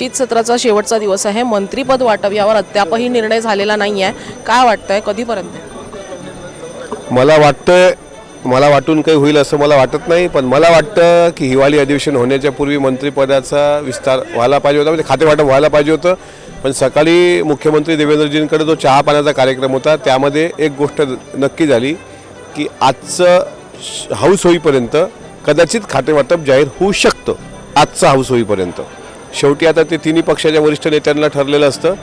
शीतसत्राचा शेवटचा दिवस आहे. मंत्रीपद वाटप यावर अद्यापही निर्णय झालेला नाही आहे काय वाटतंय? कधीपर्यंत? मला वाटतं मला वाटून काही होईल असं मला वाटत नाही पण मला वाटतं की हिवाळी अधिवेशन होण्याच्या पूर्वी मंत्रिपदाचा विस्तार व्हायला पाहिजे होता. म्हणजे खाते वाटप व्हायला पाहिजे होतं. पण सकाळी मुख्यमंत्री देवेंद्रजींकडे जो चहा पाण्याचा कार्यक्रम होता त्यामध्ये एक गोष्ट नक्की झाली की आजचं श- हाऊस होईपर्यंत कदाचित खातेवाटप जाहीर होऊ शकतं. आजचं हाऊस होईपर्यंत. शेवटी आता ते तिन्ही पक्षाच्या वरिष्ठ नेत्यांना ठरलेलं असतं.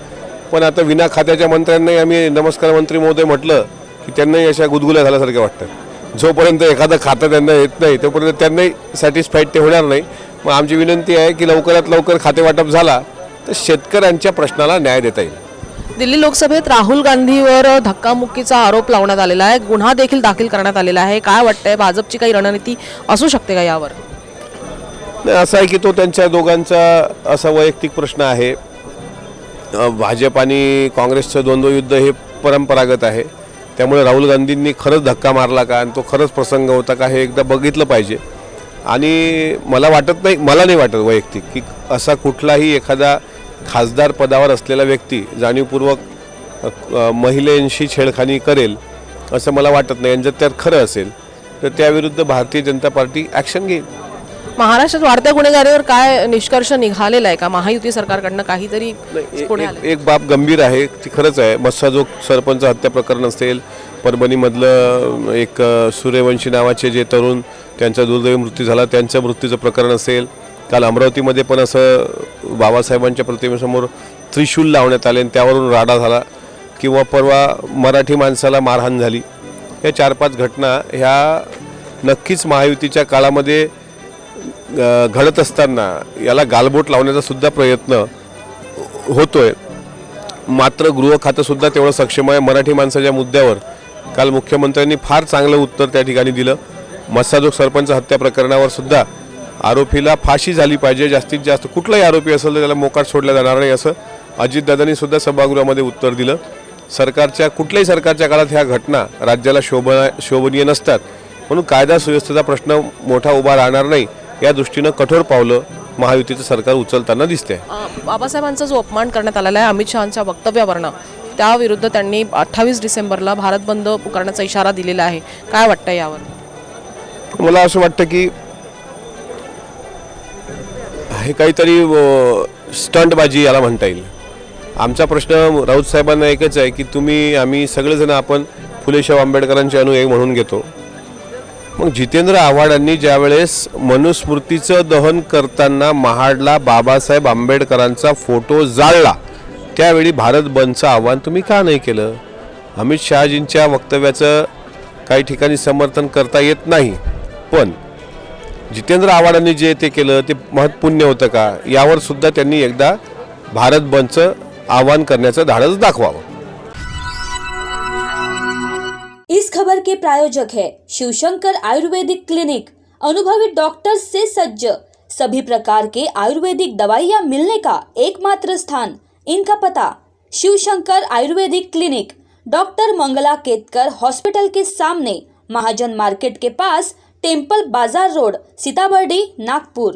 पण आता विना खात्याच्या मंत्र्यांनाही आम्ही नमस्कार मंत्री महोदय म्हटलं की त्यांनाही अशा गुदगुल्या झाल्यासारख्या वाटतं जोपर्यंत एखादं खातं त्यांना येत नाही तोपर्यंत त्यांनाही सॅटिस्फाईड ते होणार नाही. मग आमची विनंती आहे की लवकरात लवकर खाते वाटप झाला तर शेतकऱ्यांच्या प्रश्नाला न्याय देता येईल. दिल्ली लोकसभेत राहुल गांधीवर धक्कामुक्कीचा आरोप लावण्यात आलेला आहे. गुन्हा देखील दाखल करण्यात आलेला आहे. काय वाटतंय? भाजपची काही रणनीती असू शकते का यावर? नाही असं आहे की तो त्यांच्या दोघांचा असा वैयक्तिक प्रश्न आहे. भाजप आणि काँग्रेसचं द्वंद्व युद्ध हे परंपरागत आहे. त्यामुळे राहुल गांधींनी खरंच धक्का मारला का आणि तो खरंच प्रसंग होता का हे एकदा बघितलं पाहिजे. आणि मला वाटत नाही मला नाही वाटत वैयक्तिक की असा कुठलाही एखादा खासदार पदावर असलेला व्यक्ती जाणीवपूर्वक महिलांशी छेडखानी करेल असं मला वाटत नाही. आणि जर त्यात खरं असेल तर त्याविरुद्ध भारतीय जनता पार्टी ॲक्शन घेईल. महाराष्ट्रात वाढत्या गुन्हेगारीवर काय निष्कर्ष निघालेला आहे? का महायुती सरकारकडनं काहीतरी एक- पुढे बाब गंभीर आहे ती खरंच आहे. मस्साजोग सरपंच हत्या प्रकरण असेल परभणीमधलं एक अ, सूर्यवंशी नावाचे जे तरुण त्यांचा दुर्दैवी मृत्यू झाला त्यांच्या मृत्यूचं प्रकरण असेल. काल अमरावतीमध्ये पण असं बाबासाहेबांच्या प्रतिमेसमोर त्रिशूल लावण्यात आले आणि त्यावरून राडा झाला किंवा परवा मराठी माणसाला मारहाण झाली. या चार पाच घटना ह्या नक्कीच महायुतीच्या काळामध्ये घडत असताना याला गालबोट लावण्याचा सुद्धा प्रयत्न होतोय. मात्र गृह खातंसुद्धा तेवढं सक्षम आहे. मराठी माणसाच्या मुद्द्यावर काल मुख्यमंत्र्यांनी फार चांगलं उत्तर त्या ठिकाणी दिलं. मस्साजोग सरपंच हत्या प्रकरणावर सुद्धा आरोपीला फाशी झाली पाहिजे. जास्तीत जास्त कुठलाही आरोपी असेल तर त्याला मोकाट सोडला जाणार नाही असं अजितदादांनी सुद्धा सभागृहामध्ये उत्तर दिलं. सरकारच्या कुठल्याही सरकारच्या काळात ह्या घटना राज्याला शोभना शोभनीय नसतात. म्हणून कायदा सुव्यवस्थेचा प्रश्न मोठा उभा राहणार नाही. या दृष्टीनं कठोर पावलं महायुतीचं सरकार उचलताना दिसते बाबासाहेबांचा जो अपमान करण्यात आलेला आहे अमित शहाच्या वक्तव्यावरनं त्याविरुद्ध त्यांनी अठ्ठावीस डिसेंबरला भारत बंद पुकारण्याचा इशारा दिलेला आहे. काय वाटतं यावर? मला असं वाटतं की हे काहीतरी स्टंटबाजी याला म्हणता येईल. आमचा प्रश्न राऊत साहेबांना एकच आहे की तुम्ही आम्ही सगळेजण आपण फुलेशाह आंबेडकरांचे अनुयायी म्हणून घेतो. मग जितेंद्र आव्हाडांनी ज्यावेळेस मनुस्मृतीचं दहन करताना महाडला बाबासाहेब आंबेडकरांचा फोटो जाळला त्यावेळी भारत बंदचं आव्हान तुम्ही का नाही केलं? अमित शहाजींच्या वक्तव्याचं काही ठिकाणी समर्थन करता येत नाही. पण जितेंद्र आव्हाडांनी जे ते केलं ते महत्पुण्य होतं का? यावर सुद्धा त्यांनी एकदा भारत बंदचं आव्हान करण्याचं धाडस दाखवावं. इस खबर के प्रायोजक है शिवशंकर आयुर्वेदिक क्लिनिक। अनुभवी डॉक्टर से सज्ज। सभी प्रकार के आयुर्वेदिक दवाइयाँ मिलने का एकमात्र स्थान इनका पता। Shivshankar ayurvedic clinic, doctor Mangala Ketkar hospital के सामने, महाजन मार्केट के पास टेंपल बाज़ार रोड, सीताबर्डी, नागपुर।